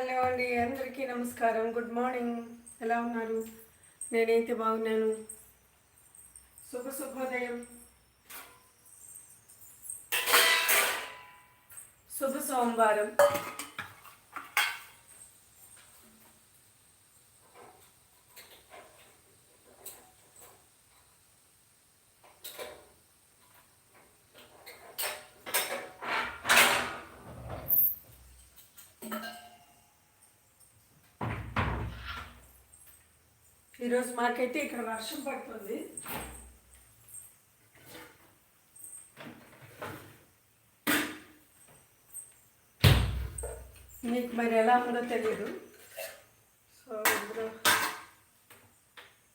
Hello అండి అందరికీ నమస్కారం. గుడ్ మార్నింగ్ ఎలా ఉన్నారు? నేనైతే బాగున్నాను. శుభ శుభోదయం. శుభ సోమవారం. ఈరోజు మాకైతే ఇక్కడ వర్షం పడుతుంది. మీకు మరి ఎలా ఉందో తెలియదు సో ఇందులో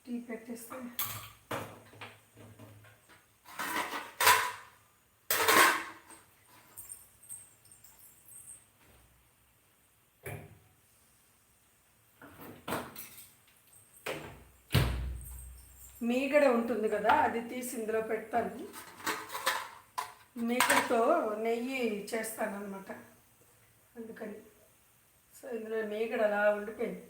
టీ పెట్టేస్తే మీగడ ఉంటుంది కదా అది తీసి ఇందులో పెడతాను. మీగడతో నెయ్యి చేస్తాను అనమాట అందుకని. సో ఇందులో మీగడ అలా ఉండిపోయింది.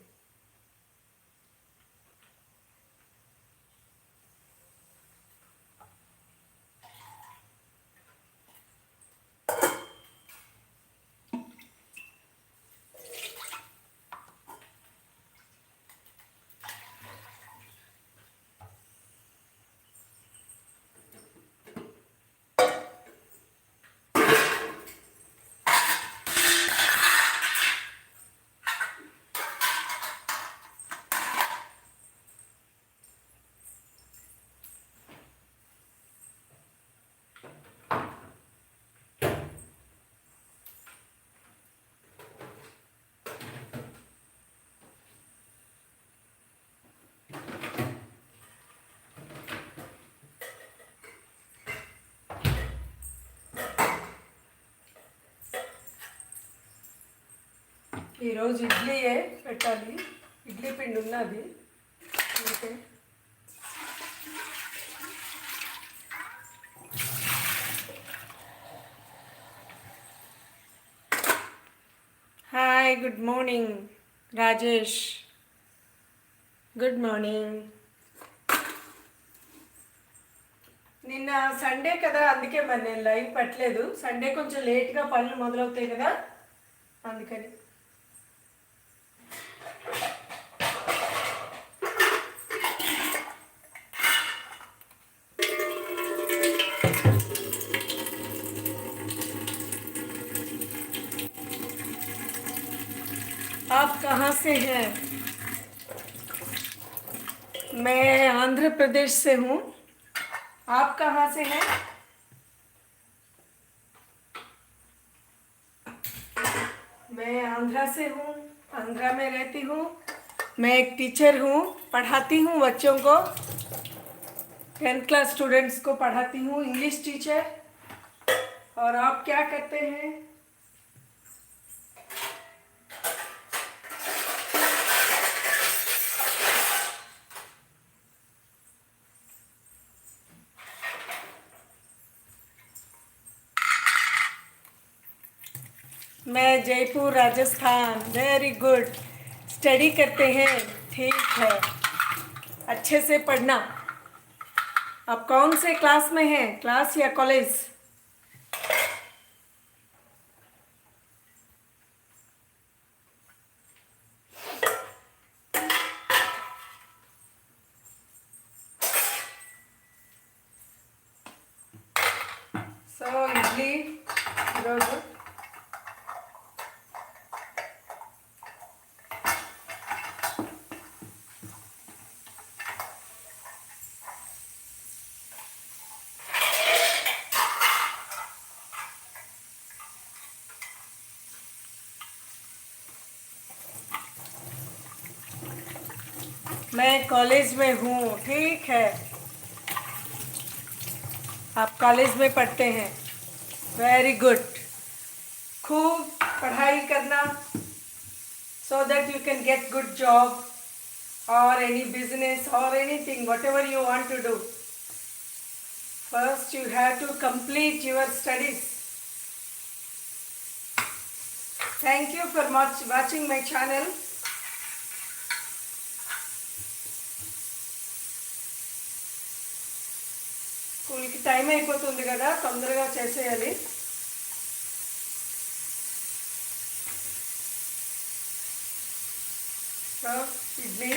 ఈరోజు ఇడ్లీయే పెట్టాలి. ఇడ్లీ పిండి ఉన్నది. Okay. Hi good morning Rajesh good morning నిన్న సండే కదా అందుకే మరి నేను లైవ్ పెట్టలేదు. సండే కొంచెం లేట్గా పనులు మొదలవుతాయి కదా అందుకని. कहाँ से हैं? मैं आंध्र प्रदेश से हूँ। आप कहाँ से हैं? मैं आंध्रा से हूँ। आंध्रा में रहती हूँ। मैं एक टीचर हूँ। पढ़ाती हूँ बच्चों को। टेंथ क्लास स्टूडेंट्स को पढ़ाती हूँ। English teacher. और आप क्या करते हैं? मैं Jaipur, Rajasthan very good study करते हैं। ठीक है। अच्छे से पढ़ना। आप कौन से क्लास में हैं? क्लास या कॉलेज मैं कॉलेज में हूँ, ठीक है? आप कॉलेज में पढ़ते हैं। वेरी गुड खूब पढ़ाई करना so that you can get good job और एनी बिज़नेस और anything whatever you want to do first you have to complete your studies thank you for watching my channel time అయిపోతుంది కదా తొందరగా చేసేయాలి. ఇడ్లీ.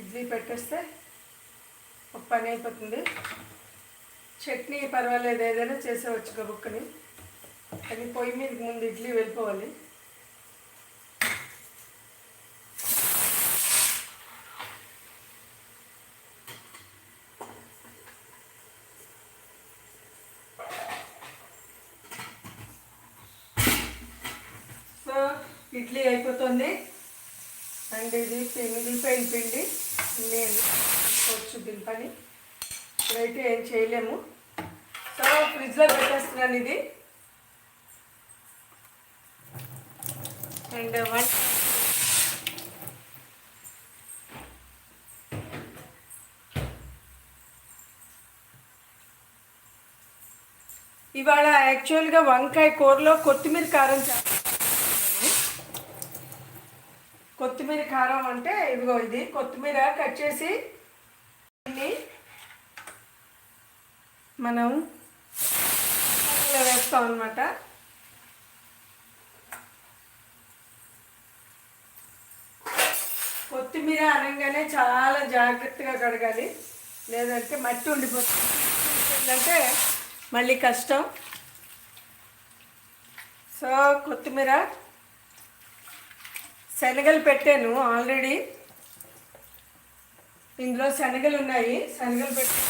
ఇడ్లీ పెట్టేస్తే ఒక పని అయిపోతుంది. చట్నీ పర్వాలేదు ఏదైనా చేసేవచ్చు గబుక్కని కానీ పొయ్యి మీద ముందు ఇడ్లీ వెళ్ళిపోవాలి సో ఇడ్లీ అయిపోతుంది ఇది మిగిలిపోయిన పిండి నేను చేసుకోవచ్చు దింపని ఇప్పుడైతే ఏం చేయలేము. సో ఫ్రిడ్జ్లో పెట్టేస్తున్నాను ఇది. And one. ఇవాళ యాక్చువల్గా వంకాయ కూరలో కొత్తిమీర కారం చేస్తాను. కొత్తిమీర కారం అంటే ఇదిగో ఇది కొత్తిమీర కట్ చేసి దీన్ని మనం ఇలా వేస్తాం అనమాట కొత్తిమీర అనగానే చాలా జాగ్రత్తగా కడగాలి. లేదంటే మట్టి ఉండిపోతుంది. అంటే మళ్ళీ కష్టం. సో కొత్తిమీర శనగలు పెట్టాను ఆల్రెడీ. ఇందులో శనగలు ఉన్నాయి. శనగలు పెట్టి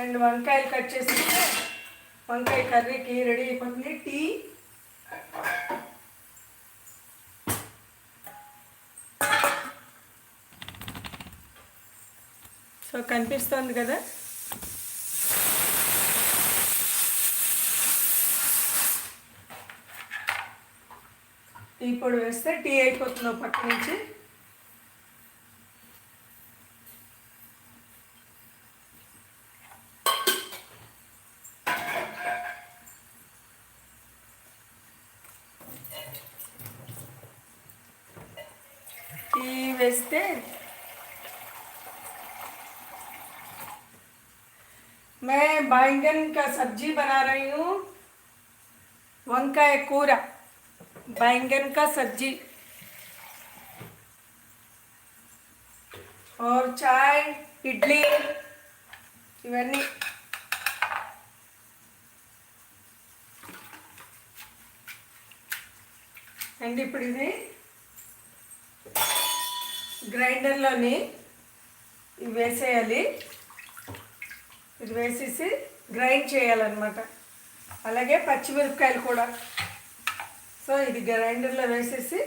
అండ్ వంకాయలు కట్ చేసి వంకాయ కర్రీకి రెడీ అయిపోతుంది. టీ సో కనిపిస్తుంది కదా? టీ పొడి వేస్తే టీ అయిపోతుంది ఒక పక్క నుంచి టీ వేస్తే मैं बैंगन का सब्जी बना रही हूँ వంకాయ కూర बैंगन का सब्जी और चाय ఇడ్లీ ఇవన్నీ అండ్ ఇప్పుడు ఇది గ్రైండర్లోని ఇవి వేసేయాలి ఇది వేసేసి గ్రైండ్ చేయాలన్నమాట అలాగే పచ్చిమిరపకాయలు కూడా సో ఇది గ్రైండర్లో వేసేసి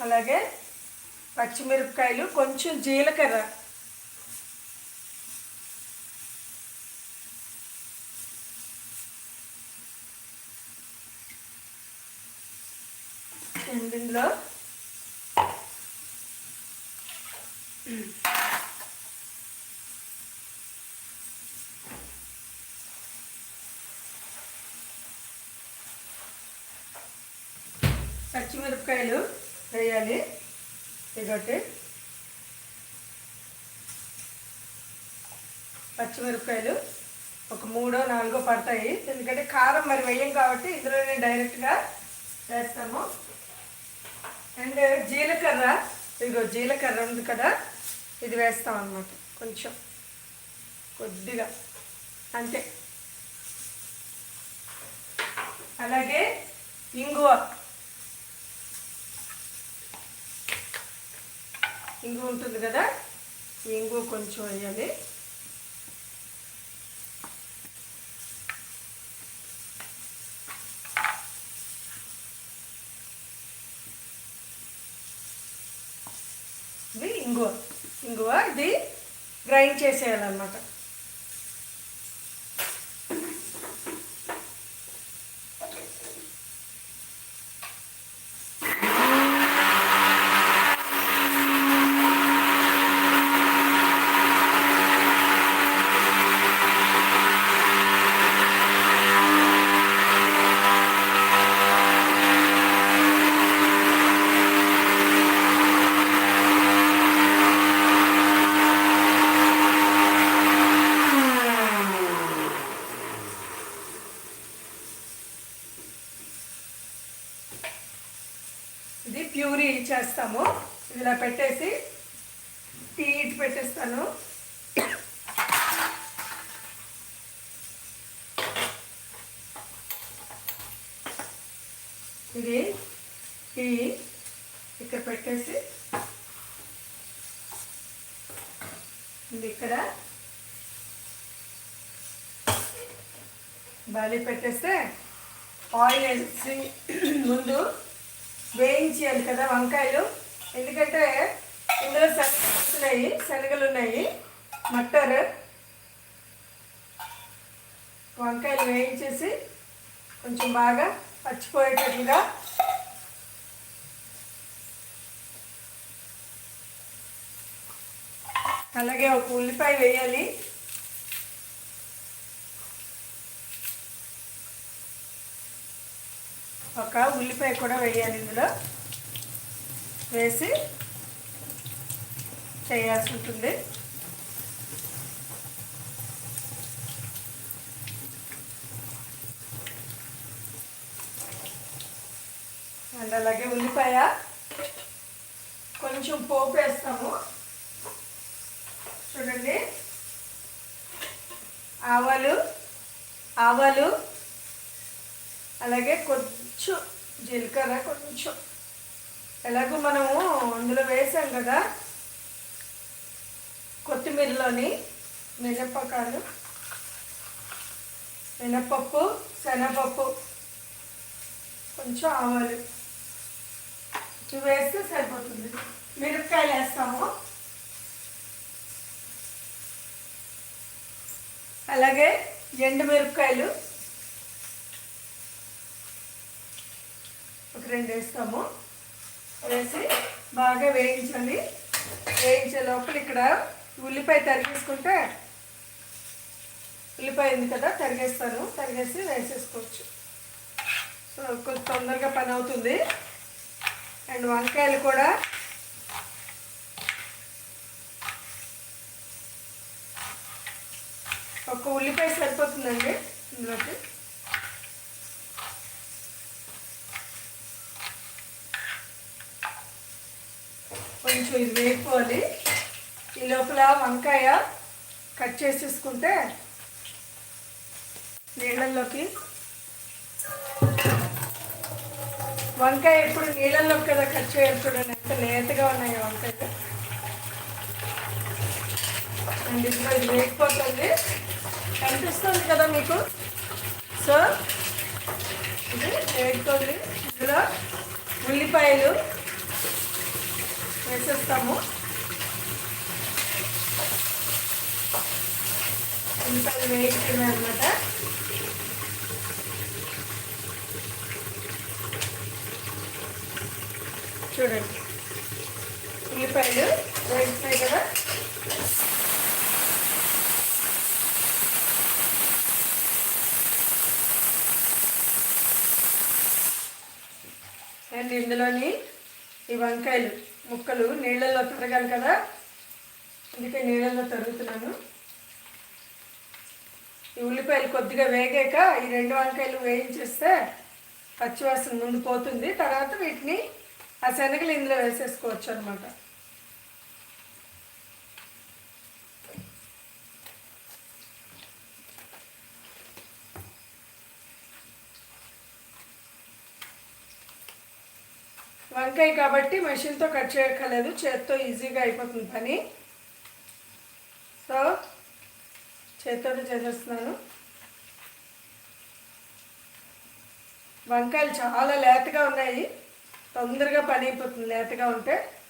అలాగే పచ్చిమిరపకాయలు కొంచెం జీలకర్ర అండ్ ఇందులో పచ్చిమిరపకాయలు వేయాలి ఇదొకటి పచ్చిమిరపకాయలు ఒక మూడో నాలుగో పడతాయి. ఎందుకంటే కారం మరి వేయం కాబట్టి ఇందులోనే డైరెక్ట్గా వేస్తాము అండ్ జీలకర్ర ఇదిగో జీలకర్ర ఉంది కదా ఇది వేస్తాం అన్నమాట. కొంచెం కొద్దిగా అంతే. అలాగే ఇంగువ. ఇంగు ఉంటుంది కదా ఇంగు కొంచెం వేయాలి. ఇది ఇంగువ ఇంగువ ఇది గ్రైండ్ చేసేయాలన్నమాట ఇలా పెట్టేసి టీ ఇటు పెట్టేస్తాను ఇది టీ ఇక్కడ పెట్టేసి ఇది ఇక్కడ బలి పెట్టేస్తే ఆయిల్ వేసి ముందు వేయించేయాలి కదా వంకాయలు. ఎందుకంటే ఇందులో శనగలు శనగలు ఉన్నాయి మటర్ వంకాయలు వేయించేసి కొంచెం బాగా పచ్చిపోయేటట్లుగా అలాగే ఒక ఉల్లిపాయ వేయాలి. ఒక ఉల్లిపాయ కూడా వేయాలి ఇందులో. వేసి చేయాల్సి ఉంటుంది. అండ్ అలాగే ఉల్లిపాయ కొంచెం పోపు వేస్తాము. చూడండి. ఆవాలు ఆవాలు అలాగే కొద్ది కొంచెం జీలకర్ర కొంచెం. ఎలాగో మనము అందులో వేసాం కదా కొత్తిమీరలోని మిరపకాయలు మినపప్పు శనగపప్పు కొంచెం ఆవాలు. ఇవి వేస్తే సరిపోతుంది. మిరపకాయలు వేస్తాము. అలాగే ఎండు మిరపకాయలు రెండు వేస్తాము వేసి బాగా వేయించండి. వేయించే లోపల ఇక్కడ ఉల్లిపాయ తరిగేసుకుంటే ఉల్లిపాయ ఉంది కదా తరిగేస్తాను తరిగేసి వేసేసుకోవచ్చు. సో కొంచెం తొందరగా పని అవుతుంది. అండ్ వంకాయలు కూడా ఒక ఉల్లిపాయ సరిపోతుందండి ఇందులోకి. కొంచెం ఇది వేపుకోవాలి ఈ లోపల వంకాయ కట్ చేసేసుకుంటే నీళ్ళల్లోకి వంకాయ ఎప్పుడు నీళ్ళల్లోకి కదా కట్ చేయాలి చూడండి ఎంత లేతగా ఉన్నాయి వంకాయలు. అండ్ ఇందులో ఇది వేగిపోతుంది. కనిపిస్తుంది కదా మీకు? సో ఇది వేగిపోతుంది. ఇందులో ఉల్లిపాయలు వేసేస్తాము. ఉల్లిపాయలు వేగుతున్నాయి అనమాట చూడండి. ఉల్లిపాయలు వేగుతున్నాయి కదా. అండ్ ఇందులోని ఈ వంకాయలు. ముక్కలు నీళ్ళల్లో తరగాలి కదా? అందుకే నీళ్ళల్లో తరుగుతున్నాను. ఈ ఉల్లిపాయలు కొద్దిగా వేగాక ఈ రెండు వంకాయలు వేయించేస్తే పచ్చివాసన ముందు పోతుంది. తర్వాత వీటిని ఆ శనగలు ఇందులో వేసేసుకోవచ్చు అనమాట వంకాయ కాబట్టి మెషిన్తో కట్ చేయక్కర్లేదు. చేత్తో ఈజీగా అయిపోతుంది పని. సో చేత్తో చేసేస్తున్నాను. వంకాయలు చాలా లేతగా ఉన్నాయి. తొందరగా పని అయిపోతుంది లేతగా ఉంటే.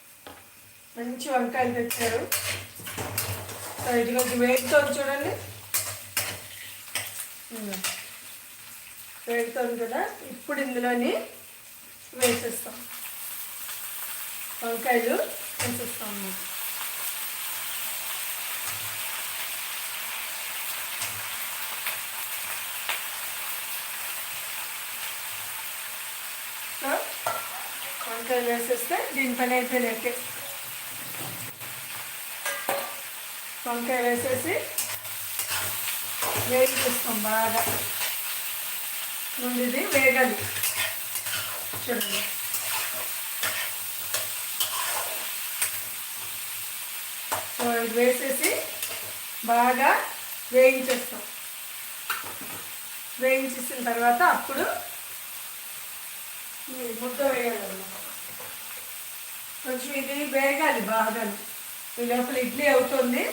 మంచి వంకాయలు తెచ్చారు. సో ఇదిగో వేడితో చూడండి. ఇదిగో. కదా. ఇప్పుడు ఇందులోని వేసేస్తాం. వంకాయలు వేసేస్తాం అన్నమాట వంకాయలు వేసేస్తే దీని పని అయిపోయినట్టే. వంకాయ వేసేసి వేగిస్తాం బాగా. ముందు ఇది వేగాలి. చూడండి. సో ఇది వేసేసి బాగా వేయించేస్తాం. వేయించేసిన తర్వాత అప్పుడు ముద్ద వేయాలన్నమాట. కొంచెం ఇది వేగాలి బాగా. ఈ లోపల ఇడ్లీ అవుతుంది.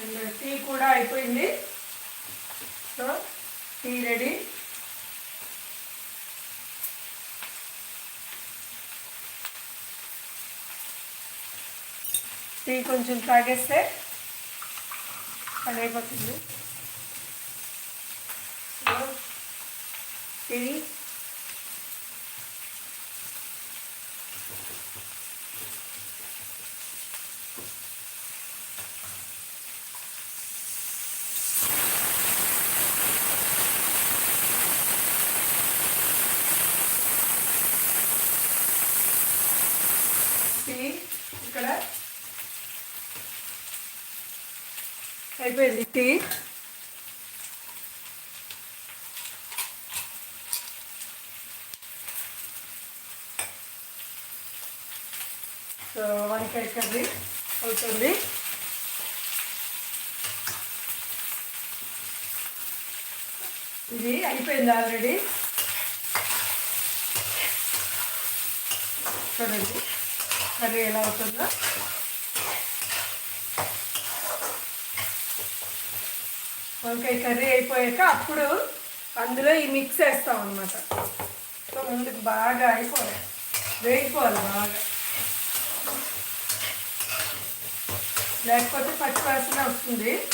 అండ్ టీ కూడా అయిపోయింది. సో టీ రెడీ టీ కొంచెం తాగేస్తే పని అయిపోతుంది టీ టీ ఇక్కడ అయిపోయింది టీ సో వంకాయ కర్రీ అవుతుంది. ఇది అయిపోయింది ఆల్రెడీ. చూడండి కర్రీ ఎలా అవుతుందో. వంకాయ కర్రీ అయిపోయాక అప్పుడు అందులో ఈ మిక్స్ వేస్తాం అనమాట సో ముందుకు బాగా అయిపోవాలి. వేగిపోవాలి బాగా. లేకపోతే పచ్చి వాసన వస్తుంది.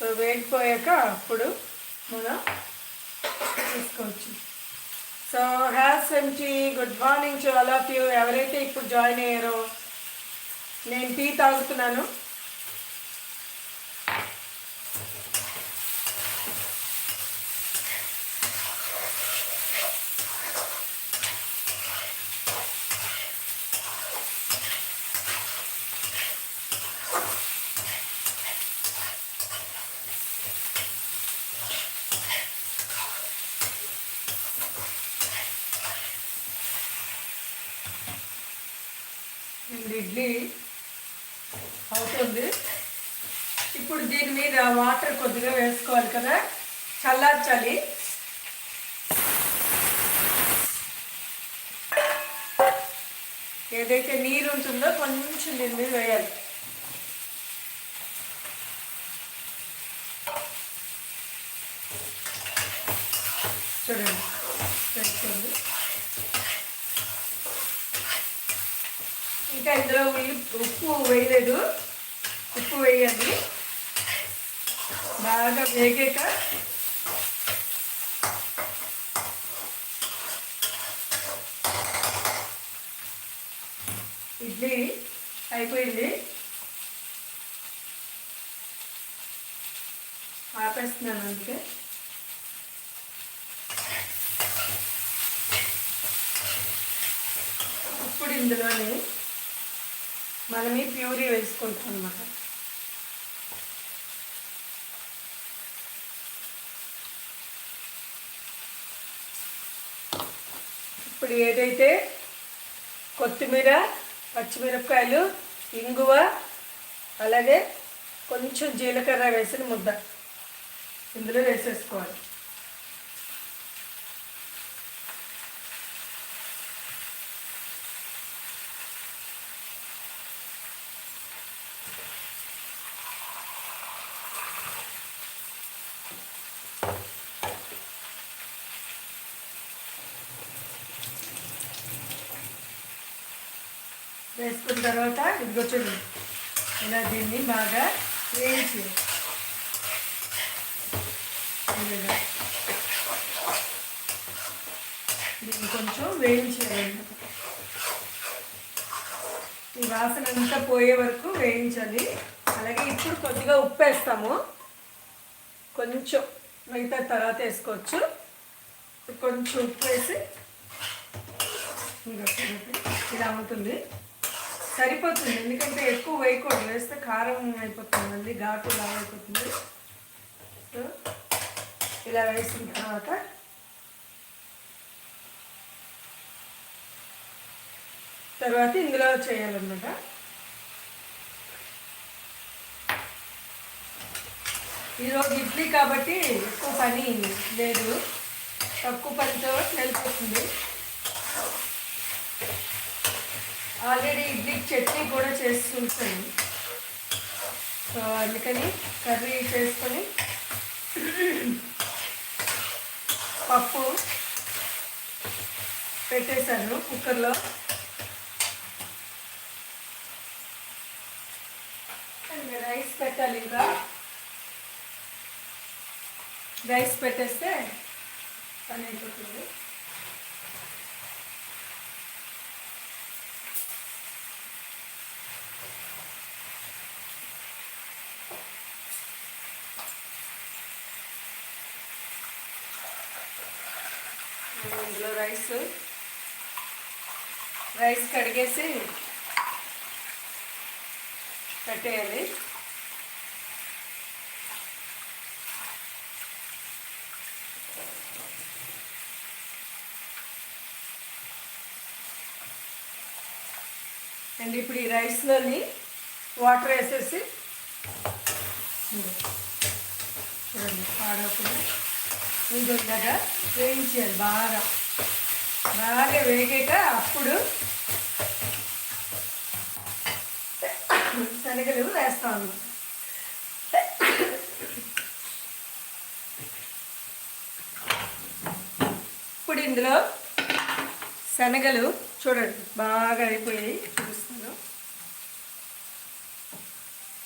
సో వేగిపోయాక అప్పుడు మనం తీసుకోవచ్చు. సో హ్యాస్ empty good morning to all of you. ఎవరైతే ఇప్పుడు జాయిన్ అయ్యారో నేను టీ తాగుతున్నాను. రెండు ఇడ్లీ. అవుతుంది. ఇప్పుడు దీని మీద వాటర్ కొద్దిగా వేసుకోవాలి కదా. చల్లార్చాలి. ఏదైతే నీరు ఉంటుందో కొంచెం దీని మీద వేయాలి. చూడండి వేసుకోండి ఇంకా ఇందులో ఉల్లి ఉప్పు వేయలేదు. ఉప్పు వేయాలి బాగా వేగాక ఇడ్లీ అయిపోయింది. ఆపేస్తున్నాను అందుకే. ఇప్పుడు ఇందులోనే మనం ఈ ప్యూరీ వేసుకుంటాం అన్నమాట. ఇప్పుడు ఏదైతే కొత్తిమీర పచ్చిమిరపకాయలు ఇంగువ అలాగే కొంచెం జీలకర్ర వేసిన ముద్ద. ఇందులో వేసేసుకోవాలి వేసుకున్న తర్వాత ఇదిగో చూడండి ఇలా దీన్ని బాగా వేయించి. దీన్ని కొంచెం వేయించేయాలి. ఈ వాసన అంతా పోయే వరకు వేయించాలి. అలాగే ఇప్పుడు కొద్దిగా ఉప్పు వేస్తాము. కొంచెం మిగతా తర్వాత వేసుకోవచ్చు. కొంచెం ఉప్పు వేసి ఇలా ఉంటుంది సరిపోతుంది. ఎందుకంటే ఎక్కువ వేయకూడదు. వేస్తే కారం అయిపోతుంది అండి ఘాటు లాగా అయిపోతుంది. ఇలా వేసిన తర్వాత తర్వాత ఇందులో చేయాలన్నమాట. ఈరోజు ఇడ్లీ కాబట్టి ఎక్కువ పని లేదు. తక్కువ పనితో వెళ్ళిపోతుంది ఆల్రెడీ ఇడ్లీ చట్నీ కూడా చేసి సో అందుకని కర్రీ చేసుకొని పప్పు పెట్టేశాను కుక్కర్లో. రైస్ పెట్టాలి ఇంకా. రైస్ పెట్టేస్తే పని అయిపోతుంది ఇందులో రైస్ రైస్ కడిగేసి పెట్టేయాలి. అండ్ ఇప్పుడు ఈ రైస్లోని వాటర్ వేసేసి చూడండి పాడకుండా ఇంకొకలాగా వేయించేయాలి బాగా. బాగా వేగాక అప్పుడు శనగలు వేస్తాను. ఇప్పుడు ఇందులో శనగలు చూడండి బాగా అయిపోయాయి చూపిస్తాను.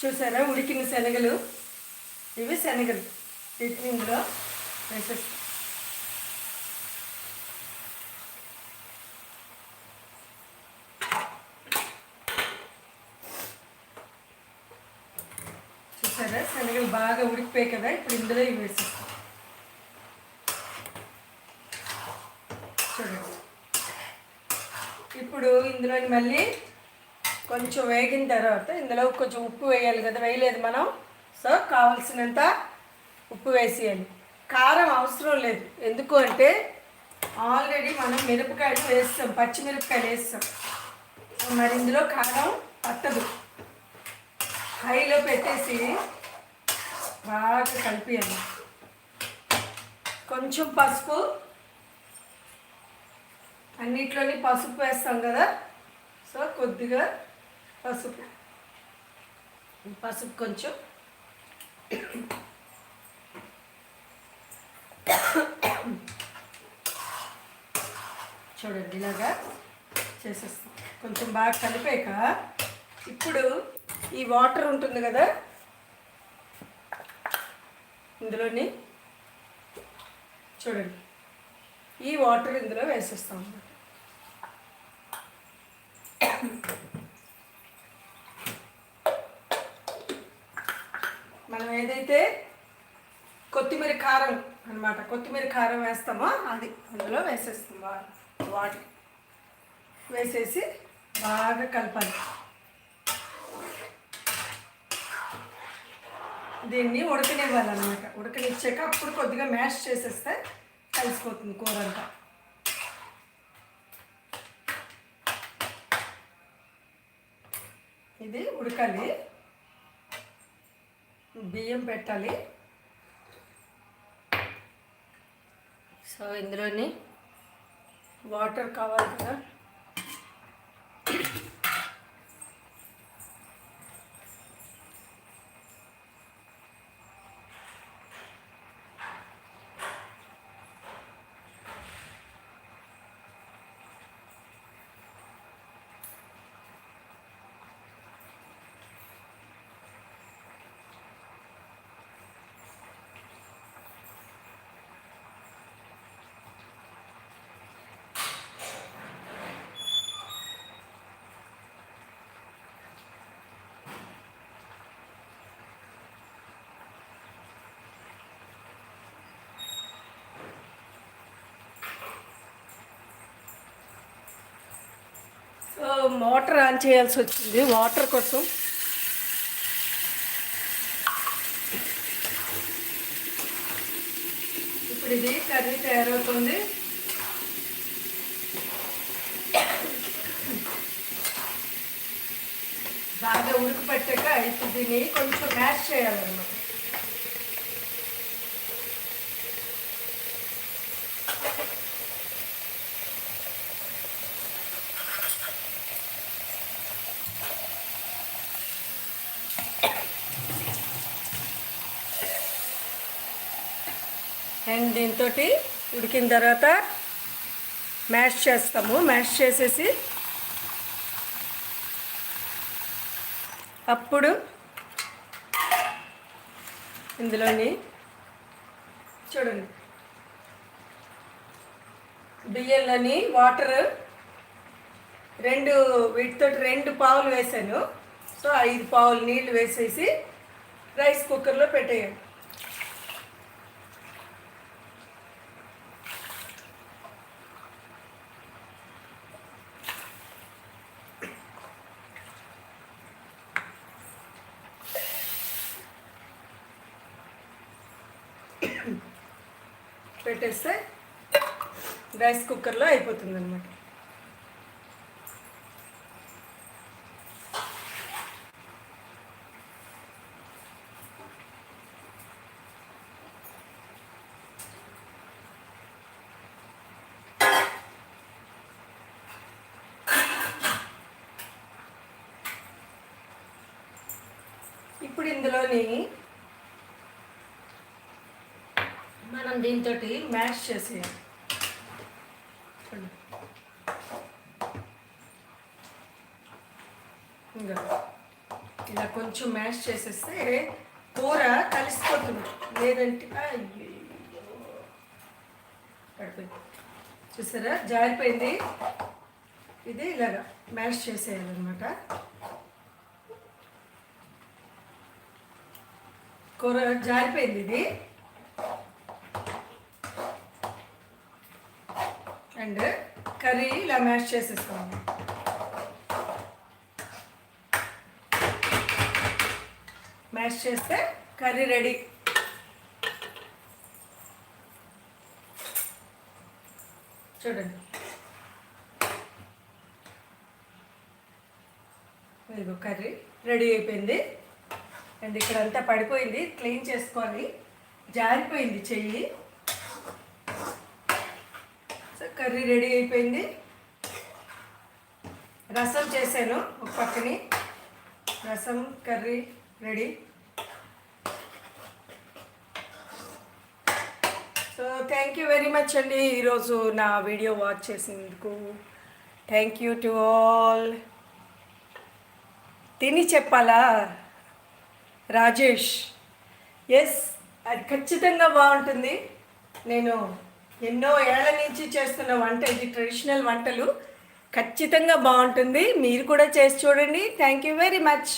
చూసారా? ఉడికిన శనగలు ఇవి శనగలు. వీటిని ఇందులో వేసేస్తాను చూసారా శనగలు బాగా ఉడికిపోయాయి కదా ఇప్పుడు ఇందులో ఇవి వేసేస్తాం. చూడండి. ఇప్పుడు ఇందులో మళ్ళీ కొంచెం వేగిన తర్వాత ఇందులో కొంచెం ఉప్పు వేయాలి కదా వేయలేదు మనం. సో కావలసినంత ఉప్పు వేసేయాలి. కారం అవసరం లేదు. ఎందుకు అంటే ఆల్రెడీ మనం మిరపకాయలు వేస్తాం పచ్చిమిరపకాయలు వేస్తాం. మరి ఇందులో కారం పట్టదు. హైలో పెట్టేసి బాగా కలిపియండి. కొంచెం పసుపు. అన్నిట్లోని పసుపు వేస్తాం కదా? సో కొద్దిగా పసుపు. పసుపు కొంచెం. చూడండి ఇలాగా చేసేస్తాం. కొంచెం బాగా కలిపాక ఇప్పుడు ఈ వాటర్ ఉంటుంది కదా? ఇందులోని చూడండి. ఈ వాటర్ ఇందులో వేసేస్తాం అన్నమాట. మనం ఏదైతే కొత్తిమీర కారం అన్నమాట కొత్తిమీర కారం వేస్తామో అది అందులో వేసేస్తాం వాటర్ వేసేసి బాగా కలపాలి. దీన్ని ఉడకనివ్వాలన్నమాట. ఉడకనిచ్చాక అప్పుడు కొద్దిగా మ్యాష్ చేసేస్తే కలిసిపోతుంది కూర అంతా ఇది ఉడకాలి. బియ్యం పెట్టాలి. సో ఇందులోని వాటర్ కావాలి కదా. మోటార్ ఆన్ చేయాల్సి వచ్చింది. వాటర్ కోసం. ఇప్పుడు ఇది కర్రీ తయారవుతుంది. బాగా ఉడికి పట్టాక ఇప్పుడు దీన్ని కొంచెం మ్యాష్ చేయాలన్నమాట. దీంతో ఉడికిన తర్వాత మ్యాష్ చేస్తాము. మ్యాష్ చేసేసి అప్పుడు ఇందులోని చూడండి. బియ్యంలోని వాటర్ రెండు వీటితో రెండు పావులు వేసాను. సో ఐదు పావులు నీళ్ళు వేసేసి రైస్ కుక్కర్లో పెట్టేయండి. పెట్టేస్తే రైస్ కుక్కర్లో అయిపోతుంది అనమాట ఇప్పుడు ఇందులోని మనం దీంతో మ్యాష్ చేసేయాలి. ఇంకా ఇలా కొంచెం మ్యాష్ చేసేస్తే కూర కలిసిపోతుంది. లేదంటే పడిపోయింది. చూసారా? జారిపోయింది. ఇది ఇలాగా మ్యాష్ చేసేయాలన్నమాట. కూర జారిపోయింది ఇది. అండ్ కర్రీ ఇలా మ్యాష్ చేసేసుకోండి. మ్యాష్ చేస్తే కర్రీ రెడీ. చూడండి. ఇదిగో కర్రీ రెడీ అయిపోయింది. అండ్ ఇక్కడ అంతా పడిపోయింది. క్లీన్ చేసుకొని జారిపోయింది చెయ్యి సో కర్రీ రెడీ అయిపోయింది. రసం చేశాను ఒక పక్కని. రసం curry ready. So thank you very much అండి ఈరోజు నా వీడియో వాచ్ చేసినందుకు. థ్యాంక్ యూ టు ఆల్ తిని చెప్పాలా? రాజేష్. ఎస్ అది ఖచ్చితంగా బాగుంటుంది. నేను ఎన్నో ఏళ్ళ నుంచి చేస్తున్న వంట ఇది ట్రెడిషనల్ వంటలు. ఖచ్చితంగా బాగుంటుంది. మీరు కూడా చేసి చూడండి. Thank you very much